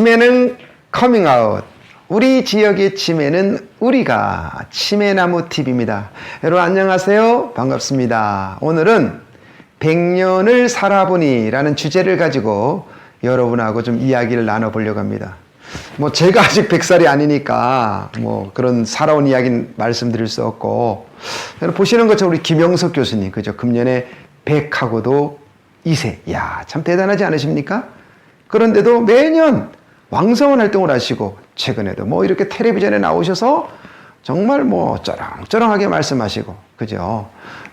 치매는 커밍아웃. 우리 지역의 치매는 우리가 치매나무 TV입니다. 여러분 안녕하세요. 반갑습니다. 오늘은 100년을 살아보니라는 주제를 가지고 여러분하고 좀 이야기를 나눠보려고 합니다. 뭐 제가 아직 100살이 아니니까 뭐 그런 살아온 이야기는 말씀드릴 수 없고 여러분 보시는 것처럼 우리 김영석 교수님 그죠? 금년에 100하고도 2세. 야, 참 대단하지 않으십니까? 그런데도 매년 왕성한 활동을 하시고 최근에도 뭐 이렇게 텔레비전에 나오셔서 정말 뭐 쩌렁쩌렁하게 말씀하시고 그죠?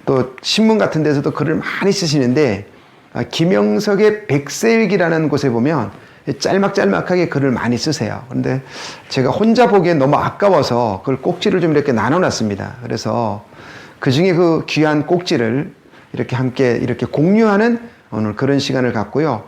또 신문 같은 데서도 글을 많이 쓰시는데 아, 김영석의 백세일기라는 곳에 보면 짤막짤막하게 글을 많이 쓰세요. 그런데 제가 혼자 보기엔 너무 아까워서 그걸 꼭지를 좀 이렇게 나눠놨습니다. 그래서 그 중에 그 귀한 꼭지를 이렇게 함께 이렇게 공유하는 오늘 그런 시간을 갖고요.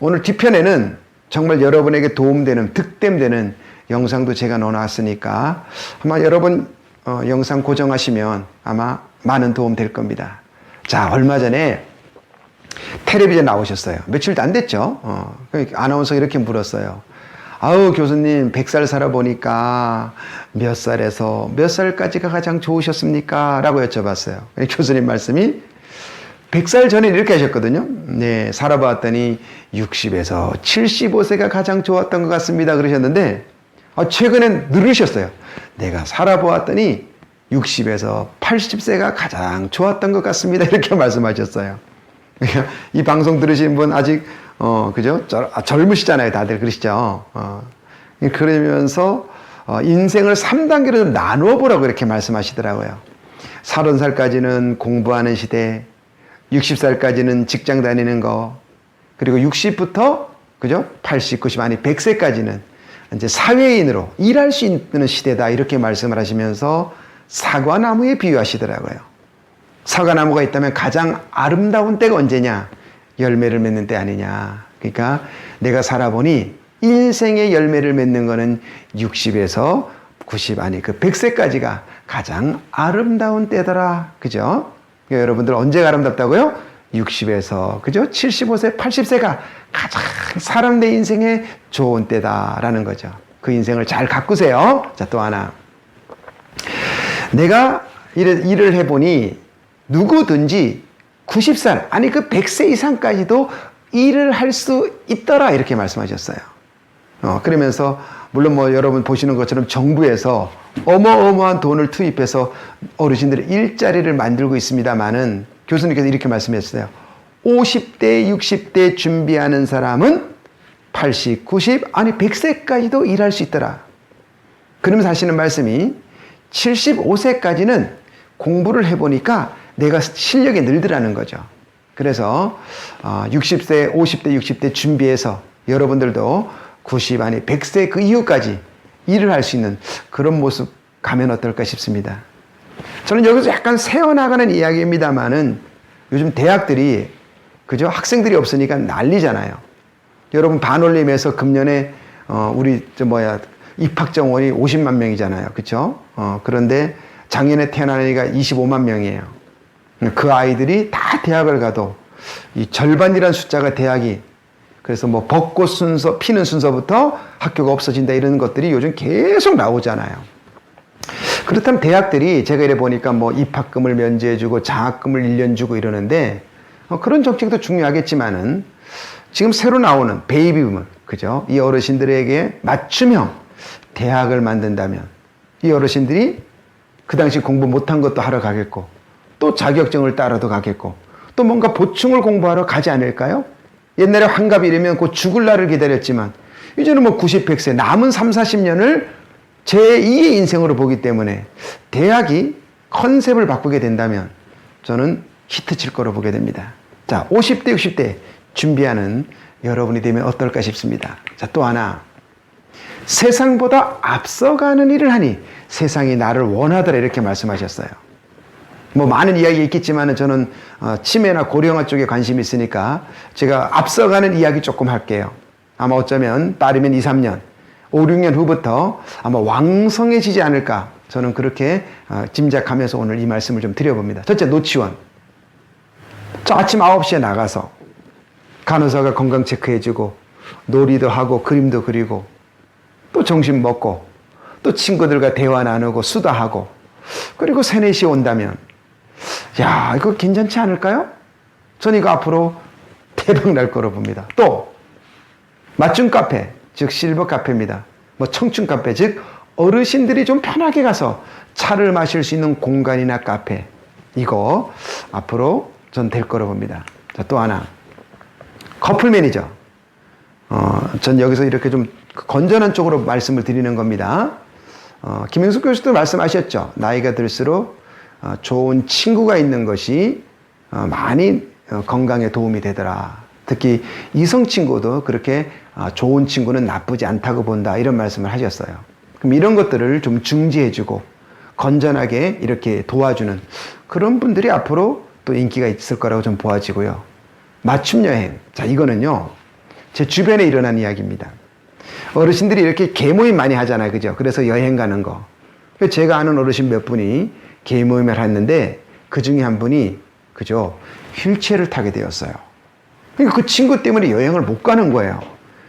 오늘 뒤편에는 정말 여러분에게 도움되는 득템되는 영상도 제가 넣어놨으니까 아마 여러분 어, 영상 고정하시면 아마 많은 도움 될 겁니다. 자 얼마 전에 텔레비전 나오셨어요. 며칠도 안 됐죠. 어, 아나운서 이렇게 물었어요. 아우 교수님 100살 살아보니까 몇 살에서 몇 살까지가 가장 좋으셨습니까? 라고 여쭤봤어요. 교수님 말씀이 100살 전에 이렇게 하셨거든요. 네, 살아봤더니 60에서 75세가 가장 좋았던 것 같습니다. 그러셨는데, 아, 최근엔 늘으셨어요. 내가 살아보았더니 60에서 80세가 가장 좋았던 것 같습니다. 이렇게 말씀하셨어요. 이 방송 들으신 분 아직, 어, 그죠? 절, 아, 젊으시잖아요. 다들 그러시죠? 어, 그러면서, 어, 인생을 3단계로 나누어 보라고 이렇게 말씀하시더라고요. 30살까지는 공부하는 시대, 60살까지는 직장 다니는 거, 그리고 60부터, 그죠? 80, 90, 아니 100세까지는 이제 사회인으로 일할 수 있는 시대다. 이렇게 말씀을 하시면서 사과나무에 비유하시더라고요. 사과나무가 있다면 가장 아름다운 때가 언제냐? 열매를 맺는 때 아니냐. 그러니까 내가 살아보니 인생의 열매를 맺는 거는 60에서 90, 아니 그 100세까지가 가장 아름다운 때더라. 그죠? 그러니까 여러분들 언제가 아름답다고요? 60에서 그죠? 75세, 80세가 가장 사람 내 인생에 좋은 때다라는 거죠. 그 인생을 잘 가꾸세요. 자, 또 하나. 내가 일을, 일을 해보니 누구든지 90살, 아니 그 100세 이상까지도 일을 할 수 있더라. 이렇게 말씀하셨어요. 어, 그러면서 물론 뭐 여러분 보시는 것처럼 정부에서 어마어마한 돈을 투입해서 어르신들의 일자리를 만들고 있습니다만은 교수님께서 이렇게 말씀했어요. 50대, 60대 준비하는 사람은 80, 90, 아니 100세까지도 일할 수 있더라. 그러면서 하시는 말씀이 75세까지는 공부를 해보니까 내가 실력이 늘더라는 거죠. 그래서 60세, 50대, 60대 준비해서 여러분들도 90, 아니 100세 그 이후까지 일을 할 수 있는 그런 모습 가면 어떨까 싶습니다. 저는 여기서 약간 새어나가는 이야기입니다만은 요즘 대학들이 그죠? 학생들이 없으니까 난리잖아요. 여러분 반올림에서 금년에 어 우리 저 뭐야 입학 정원이 50만 명이잖아요. 그렇죠? 어 그런데 작년에 태어난 아이가 25만 명이에요. 그 아이들이 다 대학을 가도 이 절반이란 숫자가 대학이 그래서 뭐 벚꽃 순서, 피는 순서부터 학교가 없어진다 이런 것들이 요즘 계속 나오잖아요. 그렇다면 대학들이 제가 이래 보니까 뭐 입학금을 면제해주고 장학금을 1년 주고 이러는데 어, 그런 정책도 중요하겠지만은 지금 새로 나오는 베이비붐을 그죠? 이 어르신들에게 맞춤형 대학을 만든다면 이 어르신들이 그 당시 공부 못한 것도 하러 가겠고 또 자격증을 따라도 가겠고 또 뭔가 보충을 공부하러 가지 않을까요? 옛날에 환갑이라면 곧 죽을 날을 기다렸지만 이제는 뭐 90, 100세 남은 3, 40년을 제2의 인생으로 보기 때문에 대학이 컨셉을 바꾸게 된다면 저는 히트 칠 거로 보게 됩니다. 자, 50대, 60대 준비하는 여러분이 되면 어떨까 싶습니다. 자, 또 하나. 세상보다 앞서가는 일을 하니 세상이 나를 원하더라 이렇게 말씀하셨어요. 뭐 많은 이야기 있겠지만 저는 어, 치매나 고령화 쪽에 관심이 있으니까 제가 앞서가는 이야기 조금 할게요. 아마 어쩌면 빠르면 2, 3년, 5, 6년 후부터 아마 왕성해지지 않을까 저는 그렇게 어, 짐작하면서 오늘 이 말씀을 좀 드려봅니다. 첫째, 노치원. 저 아침 9시에 나가서 간호사가 건강 체크해주고 놀이도 하고 그림도 그리고 또 점심 먹고 또 친구들과 대화 나누고 수다하고 그리고 세네 시 온다면 야 이거 괜찮지 않을까요? 저는 이거 앞으로 대박 날 거로 봅니다. 또 맞춤 카페 즉 실버 카페입니다. 뭐 청춘 카페 즉 어르신들이 좀 편하게 가서 차를 마실 수 있는 공간이나 카페 이거 앞으로 전 될 거로 봅니다. 자, 또 하나 커플 매니저 어, 전 여기서 이렇게 좀 건전한 쪽으로 말씀을 드리는 겁니다. 어, 김영숙 교수도 말씀하셨죠. 나이가 들수록 어, 좋은 친구가 있는 것이 어, 많이 어, 건강에 도움이 되더라. 특히 이성 친구도 그렇게 아, 좋은 친구는 나쁘지 않다고 본다. 이런 말씀을 하셨어요. 그럼 이런 것들을 좀 중지해주고 건전하게 이렇게 도와주는 그런 분들이 앞으로 또 인기가 있을 거라고 좀 보아지고요. 맞춤 여행. 자, 이거는요. 제 주변에 일어난 이야기입니다. 어르신들이 이렇게 개모임 많이 하잖아요. 그죠? 그래서 여행 가는 거. 제가 아는 어르신 몇 분이 개모임을 했는데 그 중에 한 분이 그죠? 휠체어를 타게 되었어요. 그러니까 그 친구 때문에 여행을 못 가는 거예요.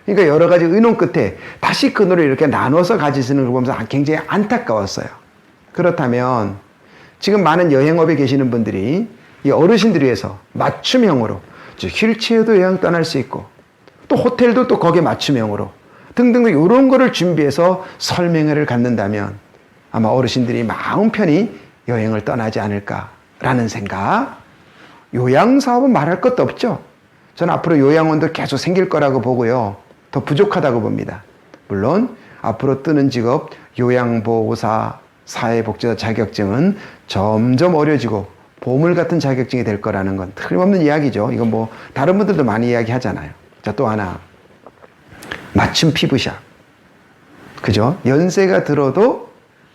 그러니까 여러 가지 의논 끝에 다시 그 노래 이렇게 나눠서 가지시는 걸 보면서 굉장히 안타까웠어요. 그렇다면 지금 많은 여행업에 계시는 분들이 이 어르신들 위해서 맞춤형으로 즉 휠체어도 여행 떠날 수 있고 또 호텔도 또 거기에 맞춤형으로 등등등 이런 거를 준비해서 설명회를 갖는다면 아마 어르신들이 마음 편히 여행을 떠나지 않을까라는 생각. 요양 사업은 말할 것도 없죠. 저는 앞으로 요양원도 계속 생길 거라고 보고요. 더 부족하다고 봅니다. 물론 앞으로 뜨는 직업 요양보호사 사회복지사 자격증은 점점 어려지고 보물 같은 자격증이 될 거라는 건 틀림없는 이야기죠. 이건 뭐 다른 분들도 많이 이야기하잖아요. 자, 또 하나. 맞춤 피부샵. 그죠? 연세가 들어도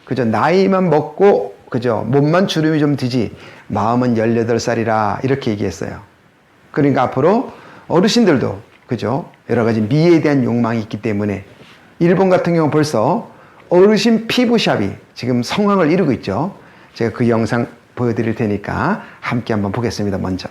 그죠? 나이만 먹고 그죠? 몸만 주름이 좀 뒤지 마음은 18살이라 이렇게 얘기했어요. 그러니까 앞으로 어르신들도 그죠? 여러 가지 미에 대한 욕망이 있기 때문에 일본 같은 경우 벌써 어르신 피부샵이 지금 성황을 이루고 있죠. 제가 그 영상 보여드릴 테니까 함께 한번 보겠습니다. 먼저.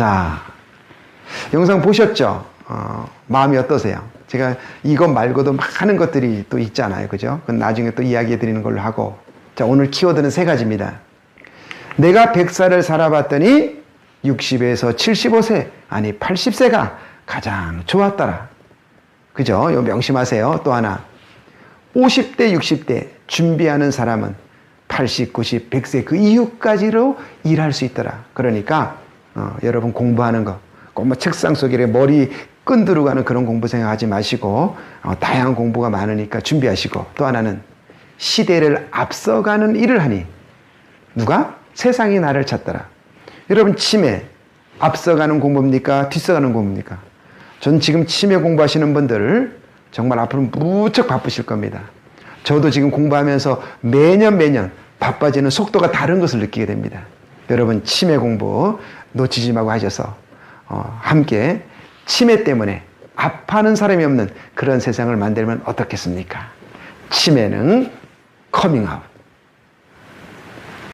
자, 영상 보셨죠? 어, 마음이 어떠세요? 제가 이것 말고도 많은 것들이 또 있잖아요. 그죠? 그건 나중에 또 이야기해 드리는 걸로 하고. 자, 오늘 키워드는 세 가지입니다. 내가 100살을 살아봤더니 60에서 75세, 아니 80세가 가장 좋았더라. 그죠? 요 명심하세요. 또 하나. 50대, 60대 준비하는 사람은 80, 90, 100세 그 이후까지로 일할 수 있더라. 그러니까 어, 여러분 공부하는 거, 꼭뭐 책상 속에 머리 끈두르 가는 그런 공부 생각하지 마시고 어, 다양한 공부가 많으니까 준비하시고 또 하나는 시대를 앞서가는 일을 하니 누가? 세상이 나를 찾더라. 여러분 치매 앞서가는 공부입니까? 뒤서가는 공부입니까? 전 지금 치매 공부하시는 분들 정말 앞으로 무척 바쁘실 겁니다. 저도 지금 공부하면서 매년 매년 바빠지는 속도가 다른 것을 느끼게 됩니다. 여러분 치매 공부 놓치지 말고 하셔서 어, 함께 치매 때문에 아파하는 사람이 없는 그런 세상을 만들면 어떻겠습니까? 치매는 커밍아웃.